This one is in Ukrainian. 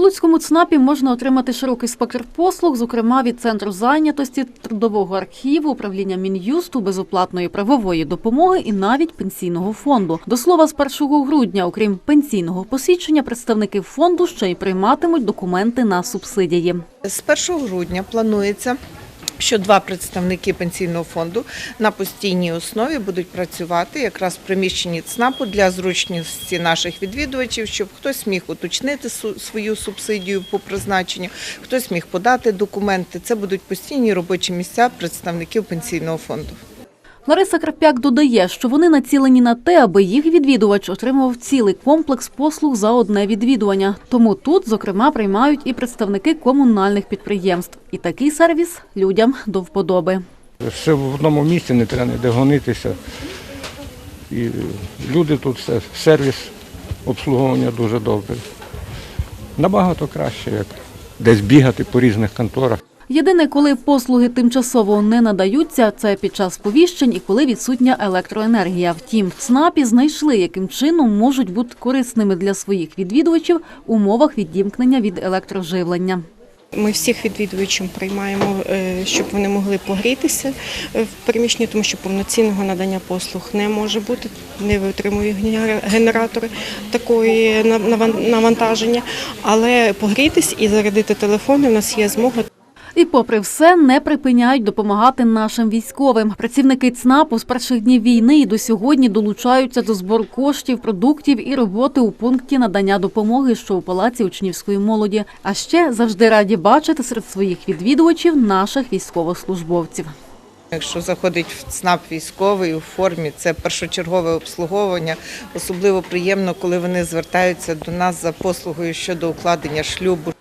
Луцькому ЦНАПі можна отримати широкий спектр послуг, зокрема від центру зайнятості, трудового архіву, управління Мін'юсту, безоплатної правової допомоги і навіть пенсійного фонду. До слова, з 1 грудня, окрім пенсійного посвідчення, представники фонду ще й прийматимуть документи на субсидії. З 1 грудня планується. Що два представники пенсійного фонду на постійній основі будуть працювати якраз в приміщенні ЦНАПу для зручності наших відвідувачів, щоб хтось міг уточнити свою субсидію по призначенню, хтось міг подати документи. Це будуть постійні робочі місця представників пенсійного фонду. Лариса Крап'як додає, що вони націлені на те, аби їх відвідувач отримував цілий комплекс послуг за одне відвідування. Тому тут, зокрема, приймають і представники комунальних підприємств. І такий сервіс людям до вподоби. Все в одному місці, не треба ніде гонитися. І люди тут все, сервіс обслуговування дуже добре. Набагато краще, як десь бігати по різних конторах. Єдине, коли послуги тимчасово не надаються, це під час повіщень і коли відсутня електроенергія. Втім, в ЦНАПі знайшли, яким чином можуть бути корисними для своїх відвідувачів в умовах відімкнення від електроживлення. Ми всіх відвідувачів приймаємо, е, щоб вони могли погрітися е, в приміщенні, тому що повноцінного надання послуг не може бути, не витримують генера- генератори такої нав- наван- навантаження. Але погрітись і зарядити телефони в нас є змога. І попри все не припиняють допомагати нашим військовим. Працівники ЦНАПу з перших днів війни і до сьогодні долучаються до збору коштів, продуктів і роботи у пункті надання допомоги, що у палаці учнівської молоді. А ще завжди раді бачити серед своїх відвідувачів наших військовослужбовців. Якщо заходить в ЦНАП військовий у формі, це першочергове обслуговування. Особливо приємно, коли вони звертаються до нас за послугою щодо укладення шлюбу.